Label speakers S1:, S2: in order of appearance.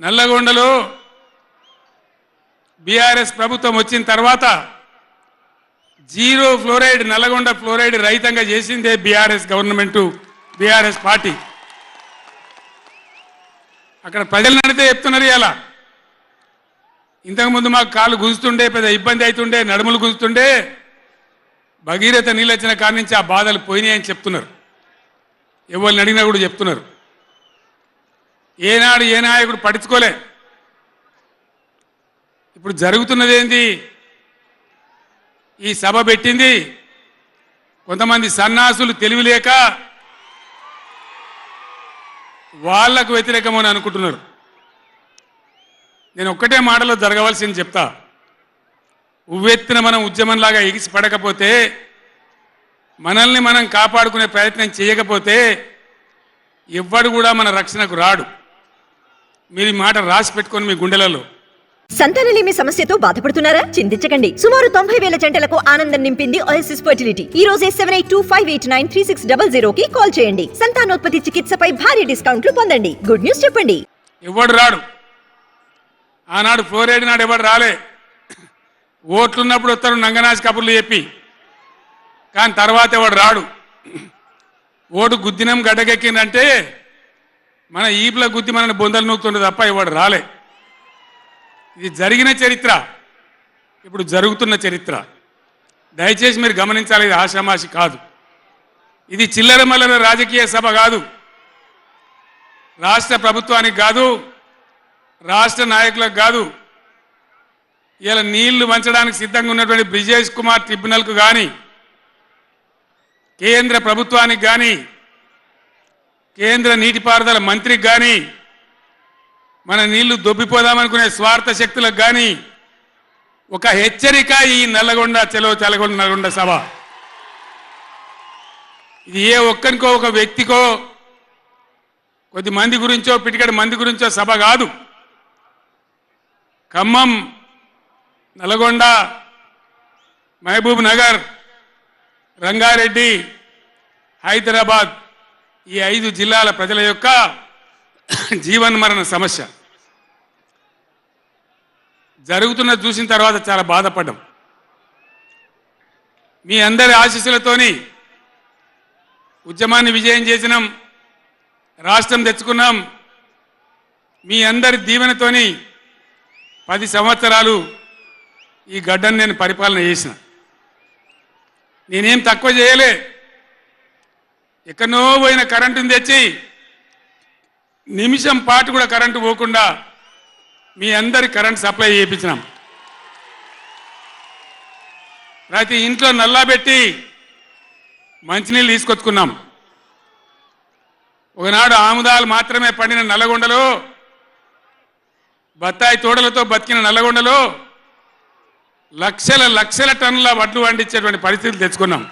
S1: నల్లగొండలో BRS ప్రభుత్వం వచ్చిన తర్వాత జీరో ఫ్లోరైడ్ నల్లగొండ ఫ్లోరైడ్ రహితంగా చేసిందే బీఆర్ఎస్ గవర్నమెంట్ బీఆర్ఎస్ పార్టీ. అక్కడ ప్రజలు నడితే చెప్తున్నారు ఇలా ఇంతకుముందు మాకు కాళ్ళు గుంజుతుండే పెద్ద ఇబ్బంది అవుతుండే నడుములు గుంజుతుండే. భగీరథ నీళ్ళు వచ్చిన కాడి నుంచి ఆ బాధలు పోయినాయని చెప్తున్నారు. ఎవరిని అడిగినా కూడా చెప్తున్నారు. ఏనాడు ఏ నాయకుడు పట్టించుకోలే. ఇప్పుడు జరుగుతున్నది ఏంది ఈ సభ పెట్టింది కొంతమంది సన్నాసులు తెలివిలేక వాళ్ళకు వ్యతిరేకమని అనుకుంటున్నారు. నేను ఒక్కటే మాటలో జరగవలసింది చెప్తా. ఉవ్వెత్తిన మనం ఉద్యమంలాగా ఎగిసి పడకపోతే మనల్ని మనం కాపాడుకునే ప్రయత్నం చేయకపోతే ఎవ్వడు కూడా మన రక్షణకు రాడు. మీరు మాట రాసి పెట్టుకొని మీ గుండెలలో.
S2: సంతానలేమి సమస్యతో బాధపడుతున్నారా? చింతించకండి. సుమారు తొంభై వేల జంటలకు ఆనందం నింపింది ఓఎస్ఎస్ ఫర్టిలిటీ ఈ రోజే seven eight two five eight nine three six double zero కి కాల్ చేయండి. సంతానోత్పత్తి చికిత్సపై భారీ డిస్కౌంట్లు పొందండి. గుడ్ న్యూస్ చెప్పండి.
S1: ఎవడు రాడు? ఆనాడు ఫ్లోరైడ్ నాడు ఎవడు రాలే? ఓట్లున్నప్పుడు వస్తారు నంగనాచి కబుర్లు చెప్పి. కానీ తర్వాత ఎవడు రాడు? ఓటు గుద్దినం గడ్డకెక్కిందంటే మన ఈపుల గుద్ది మనల్ని బొందలు నూకుతుండే తప్ప ఇవాడు రాలే. ఇది జరిగిన చరిత్ర. ఇప్పుడు జరుగుతున్న చరిత్ర. దయచేసి మీరు గమనించాలి ఇది ఆషామాషి కాదు. ఇది చిల్లర మల్లర రాజకీయ సభ కాదు. రాష్ట్ర ప్రభుత్వానికి కాదు రాష్ట్ర నాయకులకు కాదు. ఇలా నీళ్ళు వంచడానికి సిద్ధంగా ఉన్నటువంటి బ్రిజేష్ కుమార్ ట్రిబ్యునల్కు కానీ కేంద్ర ప్రభుత్వానికి కానీ కేంద్ర నీటిపారుదల మంత్రికి కానీ మన నీళ్ళు దొబ్బిపోదామనుకునే స్వార్థ శక్తులకు కానీ ఒక హెచ్చరిక ఈ నల్లగొండ చెలో తెలగొండ నల్గొండ సభ. ఇది ఏ ఒక్కరికో ఒక వ్యక్తికో కొద్ది మంది గురించో పిటికడి మంది గురించో సభ కాదు. ఖమ్మం నల్గొండ మహబూబ్ నగర్ రంగారెడ్డి హైదరాబాద్ ఈ ఐదు జిల్లాల ప్రజల యొక్క జీవన్మరణ సమస్య. జరుగుతున్న చూసిన తర్వాత చాలా బాధపడ్డం. మీ అందరి ఆశీస్సులతోని ఉద్యమాన్ని విజయం చేసినాం రాష్ట్రం తెచ్చుకున్నాం. మీ అందరి దీవెనతోని పది సంవత్సరాలు ఈ గడ్డను నేను పరిపాలన చేసిన. నేనేం తక్కువ చేయలే ఎక్కడనో పోయిన కరెంటుని తెచ్చి నిమిషం పాటు కూడా కరెంటు పోకుండా మీ అందరి కరెంట్ సప్లై చేయించినాం. ప్రతి ఇంట్లో నల్లా పెట్టి మంచినీళ్ళు తీసుకొచ్చుకున్నాం. ఒకనాడు ఆముదాలు మాత్రమే పండిన నల్లగొండలో బత్తాయి తోడలతో బతికిన నల్లగొండలో లక్షల లక్షల టన్నుల వడ్లు పండించేటువంటి పరిస్థితులు తెచ్చుకున్నాం.